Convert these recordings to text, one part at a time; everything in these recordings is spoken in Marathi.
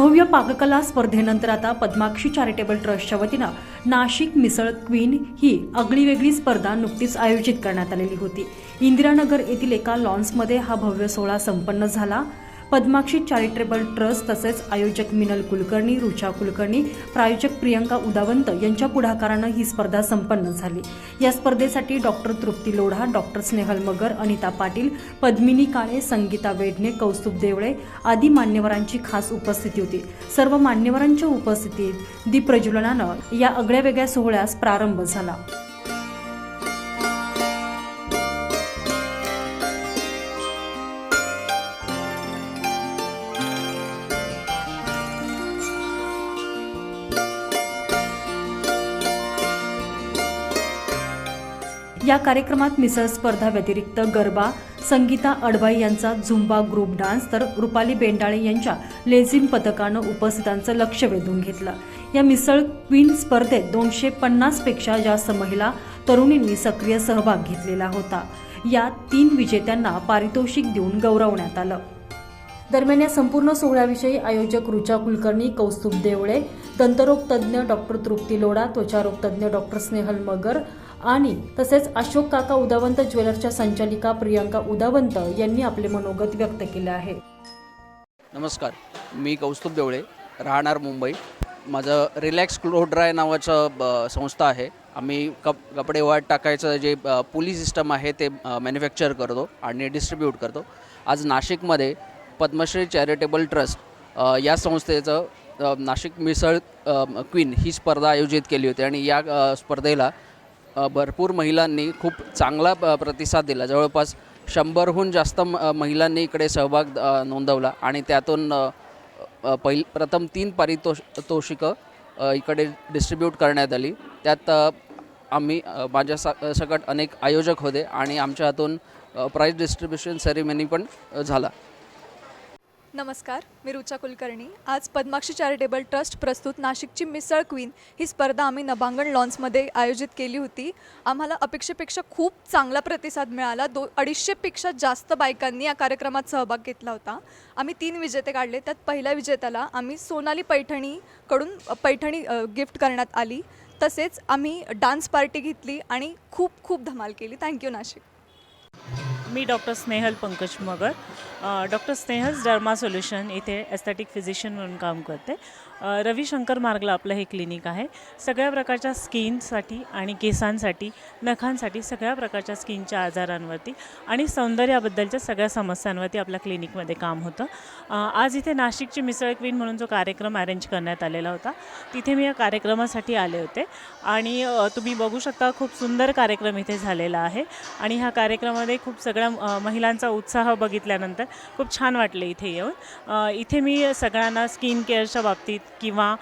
भव्य पाककला स्पर्धेनंतर आता पद्माक्षी चॅरिटेबल ट्रस्टच्या वतीनं नाशिक मिसळ क्वीन ही आगळीवेगळी स्पर्धा नुकतीच आयोजित करण्यात आलेली होती. इंदिरानगर येथील एका लॉन्समध्ये हा भव्य सोहळा संपन्न झाला. पद्माक्षी चॅरिटेबल ट्रस्ट तसेच आयोजक मिनल कुलकर्णी रुचा कुलकर्णी प्रायोजक प्रियंका उदावंत यांच्या पुढाकारानं ही स्पर्धा संपन्न झाली. या स्पर्धेसाठी डॉक्टर तृप्ती लोढा डॉक्टर स्नेहल मगर अनिता पाटील पद्मिनी काळे संगीता वेढणे कौस्तुभ देवळे आदी मान्यवरांची खास उपस्थिती होती. सर्व मान्यवरांच्या उपस्थितीत दीपप्रज्वलनानं या आगळ्या वेगळ्या सोहळ्यास प्रारंभ झाला. या कार्यक्रमात मिसळ स्पर्धा व्यतिरिक्त गरबा संगीता अडवाई यांचा झुंबा ग्रुप डान्स तर रुपाली बेंडाळे यांच्या लेझिम पथकानं उपस्थितांचं लक्ष वेधून घेतलं. या मिसळ क्वीन स्पर्धेत दोनशे पन्नासपेक्षा जास्त महिला तरुणींनी सक्रिय सहभाग घेतलेला होता. या तीन विजेत्यांना पारितोषिक देऊन गौरवण्यात आलं. दरम्यान या संपूर्ण सोहळ्याविषयी आयोजक रुचा कुलकर्णी कौस्तुभ देवळे दंतरोग तज्ज्ञ डॉक्टर तृप्ती लोढा त्वचारोग तज्ज्ञ डॉक्टर स्नेहल मगर आणि तसेच अशोक काका उदावंत ज्वेलरच्या संचालिका प्रियांका उदावंत यांनी आपले मनोगत व्यक्त केले आहे. नमस्कार मी कौस्तुभ देवळे राहणार मुंबई. माझं रिलॅक्स क्लोड्राय नावाचं ब- संस्था आहे. आम्ही कप कपडे वाट टाकायचं जे पुली सिस्टम आहे ते मॅन्युफॅक्चर करतो आणि डिस्ट्रीब्यूट करतो. आज नाशिकमध्ये पद्मश्री चॅरिटेबल ट्रस्ट या संस्थेचं नाशिक मिसळ क्वीन ही स्पर्धा आयोजित केली होती आणि या स्पर्धेला भरपूर महिलांनी खूप चांगला प्रतिसाद दिला. जवळपास शंभरहून जास्त म- महिलांनी इकडे सहभाग नोंदवला. आणि त्यातून पहिल प्रथम तीन पारितोष तोषिकं इकडे डिस्ट्रीब्यूट करण्यात आली. त्यात आम्ही माझ्या स सकट अनेक आयोजक होते आणि आमच्या हातून प्राईज डिस्ट्रीब्युशन सेरेमनी पण झाला. नमस्कार मी रुचा कुलकर्णी. आज पद्माक्षी चॅरिटेबल ट्रस्ट प्रस्तुत नाशिकची मिसळ क्वीन ही स्पर्धा आम्ही नभांगण लॉन्समध्ये आयोजित केली होती. आम्हाला अपेक्षेपेक्षा खूप चांगला प्रतिसाद मिळाला. दो अडीचशेपेक्षा जास्त बायकांनी या कार्यक्रमात सहभाग घेतला होता. आम्ही तीन विजेते काढले. त्यात पहिल्या विजेत्याला आम्ही सोनाली पैठणीकडून पैठणी गिफ्ट करण्यात आली. तसेच आम्ही डान्स पार्टी घेतली आणि खूप खूप धमाल केली. Thank you Nashik. Me doctor Snehal Pankaj Magar. Doctor Snehal derma solution इथे एस्थेटिक फिजिशियन म्हणून काम करते. रविशंकर मार्गला आपलं हे क्लिनिक आहे. सगळ्या प्रकारच्या स्किनसाठी आणि केसांसाठी नखांसाठी सगळ्या प्रकारच्या स्किनच्या आजारांवरती आणि सौंदर्याबद्दलच्या सगळ्या समस्यांवरती आपल्या क्लिनिकमध्ये काम होतं. आज इथे नाशिकची मिसळ क्वीन म्हणून जो कार्यक्रम अरेंज करण्यात आलेला होता तिथे मी या कार्यक्रमासाठी आले होते. आणि तुम्ही बघू शकता खूप सुंदर कार्यक्रम इथे झालेला आहे. आणि ह्या कार्यक्रमामध्ये खूप सगळ्या महिलांचा उत्साह बघितल्यानंतर खूप छान वाटलं इथे येऊन. इथे मी सगळ्यांना स्किन केअरच्या बाबतीत किंवा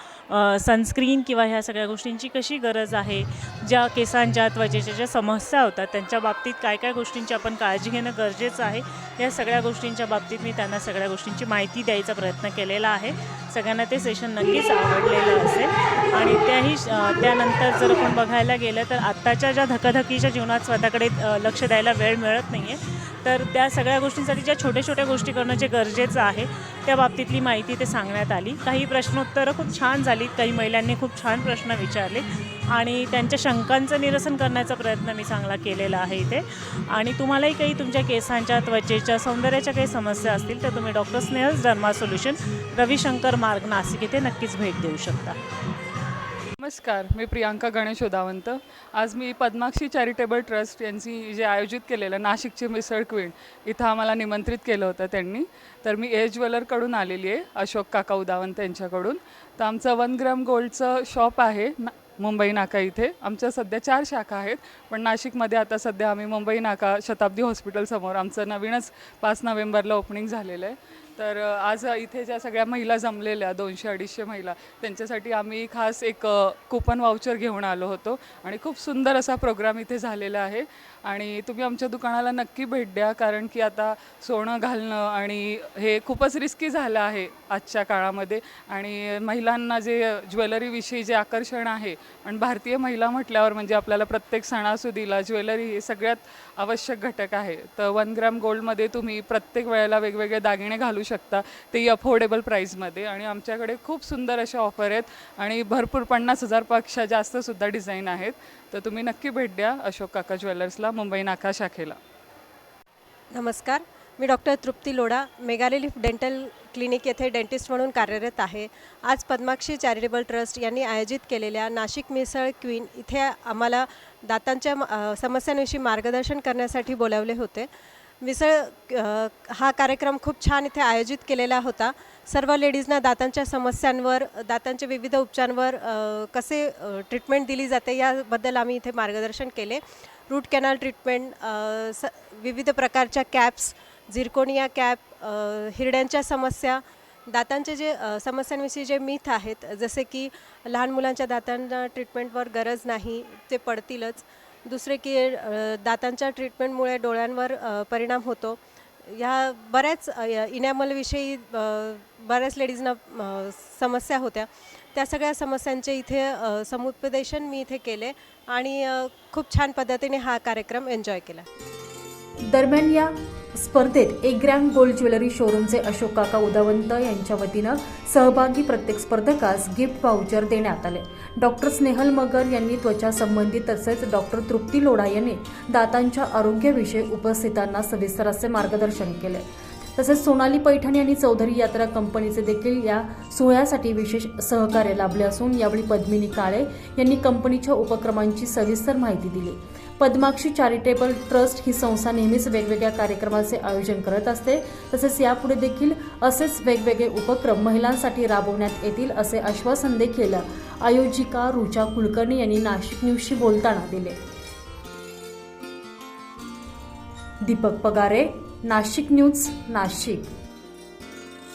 सनस्क्रीन किंवा ह्या सगळ्या गोष्टींची कशी गरज आहे? ज्या केसांच्या त्वचेच्या ज्या समस्या होतात त्यांच्या बाबतीत काय काय गोष्टींची आपण काळजी घेणं गरजेचं आहे? या सगळ्या गोष्टींच्या बाबतीत मी त्यांना सगळ्या गोष्टींची माहिती द्यायचा प्रयत्न केलेला आहे. सगळ्यांना ते सेशन नक्कीच आवडलेलं असेल. आणि त्याही त्यानंतर जर आपण बघायला गेलं तर आत्ताच्या ज्या धकाधकीच्या जीवनात स्वतःकडे लक्ष द्यायला वेळ मिळत नाही आहे तर त्या सगळ्या गोष्टींसाठी ज्या छोट्या छोट्या गोष्टी करणं जे गरजेचं आहे त्या बाबतीतली माहिती ते सांगण्यात आली. काही प्रश्नोत्तरं खूप छान झाली काही महिलांनी खूप छान प्रश्न विचारले आणि त्यांच्या शंकांचं निरसन करण्याचा प्रयत्न मी चांगला केलेला आहे इथे. आणि तुम्हालाही काही तुमच्या केसांच्या त्वचेच्या सौंदर्याच्या काही समस्या असतील तर तुम्ही doctor Snehal's derma solution Ravishankar Marg Nashik इथे नक्कीच भेट देऊ शकता. नमस्कार मी प्रियांका गणेश उदावंत. आज मी पद्माक्षी चॅरिटेबल ट्रस्ट यांची जे आयोजित केलेलं नाशिकची मिसळ क्वीन इथं आम्हाला निमंत्रित केलं होतं त्यांनी. तर मी ए ज्वेलरकडून आलेली आहे अशोक काका उदावंत यांच्याकडून. तर आमचं वन ग्रॅम गोल्डचं शॉप आहे ना मुंबई नाका इथे. आमच्या सध्या चार शाखा आहेत पण नाशिकमध्ये आता सध्या आम्ही मुंबई नाका शताब्दी हॉस्पिटलसमोर आमचं नवीनच पाच नोव्हेंबरला ओपनिंग झालेलं आहे. तर आज इथे ज्या सगळ्या महिला जमलेल्या दोनशे अडीचशे महिला त्यांच्यासाठी आम्ही खास एक कुपन वाउचर घेऊन आलो होतो आणि खूप सुंदर असा प्रोग्राम इथे झालेला आहे. आणि तुम्ही आमच्या दुकानाला नक्की भेट द्या कारण की आता सोनं घालणं आणि हे खूपच रिस्की झालं आहे आजच्या काळामध्ये. आणि महिलांना जे ज्वेलरीविषयी जे आकर्षण आहे आणि भारतीय महिला म्हटल्यावर म्हणजे आपल्याला प्रत्येक सणासुदीला ज्वेलरी हे सगळ्यात आवश्यक घटक आहे. तर वन ग्रॅम गोल्डमध्ये तुम्ही प्रत्येक वेळेला वेगवेगळे दागिने घालू शकता तेही अफोर्डेबल प्राईजमध्ये आणि आमच्याकडे खूप सुंदर अशा ऑफर आहेत. आणि भरपूर पन्नास हजारपेक्षा जास्तसुद्धा डिझाईन आहेत. तर तुम्ही नक्की भेट द्या अशोक काका ज्वेलर्सला मुंबई नाका शाखेला. नमस्कार. मी डॉक्टर तृप्ती लोढा मेगालिलिफ डेंटल क्लिनिक येथे डेंटिस्ट म्हणून कार्यरत आहे. आज पद्माक्षी चॅरिटेबल ट्रस्ट यांनी आयोजित केलेल्या नाशिक मिसळ क्वीन इथे आम्हाला दातांच्या समस्यांविषयी मार्गदर्शन करण्यासाठी बोलावले होते. मिसळ हा कार्यक्रम खूप छान इथे आयोजित केलेला होता. सर्व लेडीजना दातांच्या समस्यांवर दातांच्या विविध उपचारांवर कसे ट्रीटमेंट दिली जाते याबद्दल आम्ही इथे मार्गदर्शन केले. रूट कॅनल ट्रीटमेंट स विविध प्रकारच्या कॅप्स झिरकोनिया कॅप हिरड्यांच्या समस्या दातांचे जे समस्यांविषयी जे मिथ आहेत जसे की लहान मुलांच्या दातांना ट्रीटमेंटवर गरज नाही ते पडतीलच. दुसरे की दातांच्या ट्रीटमेंटमुळे डोळ्यांवर परिणाम होतो. ह्या बऱ्याच इनॅमलविषयी बऱ्याच लेडीजना समस्या होत्या. त्या सगळ्या समस्यांचे इथे समुपदेशन मी इथे केले आणि खूप छान पद्धतीने हा कार्यक्रम एन्जॉय केला. दरम्यान या स्पर्धेत एक ग्रॅम गोल्ड ज्वेलरी शोरूमचे अशोक काका उदावंत यांच्या वतीनं सहभागी प्रत्येक स्पर्धकास गिफ्ट वाउचर देण्यात आले. डॉक्टर स्नेहल मगर यांनी त्वचा संबंधी तसेच डॉक्टर तृप्ती लोढा यांनी दातांच्या आरोग्याविषयी उपस्थितांना सविस्तर असे मार्गदर्शन केले. तसेच सोनाली पैठण यांनी चौधरी यात्रा कंपनीचे देखील या सोहळ्यासाठी विशेष सहकार्य लाभले असून यावेळी पद्मिनी काळे यांनी कंपनीच्या उपक्रमांची सविस्तर माहिती दिली. पद्माक्षी चॅरिटेबल ट्रस्ट ही संस्था नेहमीच वेगवेगळ्या कार्यक्रमाचे आयोजन करत असते. तसेच यापुढे देखील असेच वेगवेगळे उपक्रम महिलांसाठी राबवण्यात येतील असे आश्वासन देखील आयोजिका रुचा कुलकर्णी यांनी नाशिक न्यूजशी बोलताना दिले. दीपक पगारे नाशिक न्यूज नाशिक.